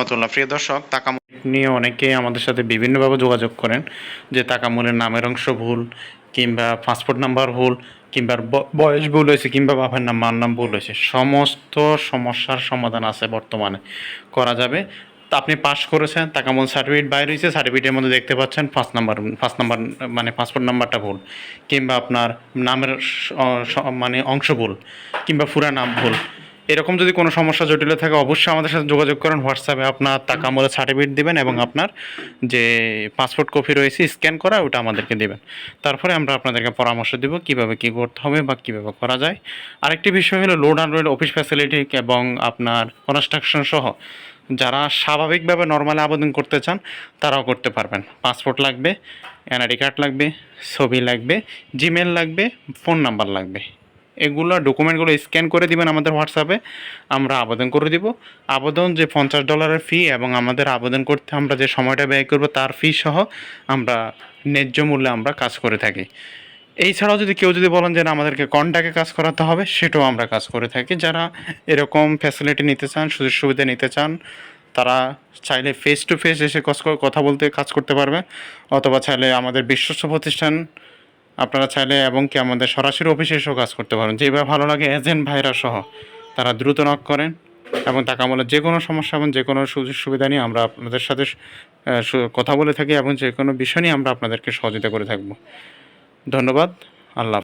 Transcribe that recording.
রহমতুল্লাহ। প্রিয় দর্শক তাকামুল নিয়ে অনেকেই আমাদের সাথে বিভিন্নভাবে যোগাযোগ করেন যে তাকামুলের নামের অংশ ভুল কিংবা পাসপোর্ট নাম্বার ভুল কিংবা বয়স ভুল হয়েছে কিংবা বাবার নাম, মার নাম ভুল হয়েছে। সমস্ত সমস্যার সমাধান আছে বর্তমানে। করা যাবে। আপনি পাস করেছেন তাকামুল সার্টিফিকেট বাইরে হয়েছে, সার্টিফিকেটের মধ্যে দেখতে পাচ্ছেন ফার্স্ট নাম্বার ফার্স্ট নাম্বার মানে পাসপোর্ট নাম্বারটা ভুল কিংবা আপনার নামের মানে অংশ ভুল কিংবা পুরা নাম ভুল। এরকম যদি কোনো সমস্যা জটিল থাকে, অবশ্যই আমাদের সাথে যোগাযোগ করেন। হোয়াটসঅ্যাপে আপনার টাকা মূল্যের সার্টিফিকেট দেবেন এবং আপনার যে পাসপোর্ট কপি রয়েছে স্ক্যান করা, ওটা আমাদেরকে দেবেন। তারপরে আমরা আপনাদেরকে পরামর্শ দেবো কীভাবে কী করতে হবে বা কীভাবে করা যায়। আরেকটি বিষয় হলো লোড আনলোড অফিস ফ্যাসিলিটি এবং আপনার কনস্ট্রাকশন সহ। যারা স্বাভাবিকভাবে নর্মালি আবেদন করতে চান, তারাও করতে পারবেন। পাসপোর্ট লাগবে এনআইডি কার্ড লাগবে, ছবি লাগবে জিমেল লাগবে ফোন নাম্বার লাগবে। এগুলো ডকুমেন্টগুলো স্ক্যান করে দিবেন আমাদের হোয়াটসঅ্যাপে আমরা আবেদন করে দিব। আবেদন যে পঞ্চাশ ডলারের ফি এবং আমাদের আবেদন করতে আমরা যে সময়টা ব্যয় করব তার ফি সহ আমরা ন্যায্য মূল্যে আমরা কাজ করে থাকি। এছাড়াও যদি কেউ যদি বলেন যে আমাদেরকে কন্ট্যাক্টে কাজ করাতে হবে, সেটাও আমরা কাজ করে থাকি। যারা এরকম ফ্যাসিলিটি নিতে চান, সুযোগ সুবিধা নিতে চান, তারা চাইলে ফেস টু ফেস এসে কথা বলতে, কাজ করতে পারবে। অথবা চাইলে আমাদের বিশ্বস্ত প্রতিষ্ঠান আপনারা চাইলে এবং কি আমাদের সরাসরি অফিসে এসেও কাজ করতে পারেন। যেভাবে ভালো লাগে এজেন্ট ভাইরা সহ, তারা দ্রুত নক করেন এবং টাকা আমাদের যে কোনো সমস্যা এবং যে কোনো সুযোগ সুবিধা নিয়ে আমরা আপনাদের সাথে কথা বলে থাকি এবং যে কোনো বিষয় নিয়ে আমরা আপনাদেরকে সহযোগিতা করে থাকব। ধন্যবাদ, আল্লাহ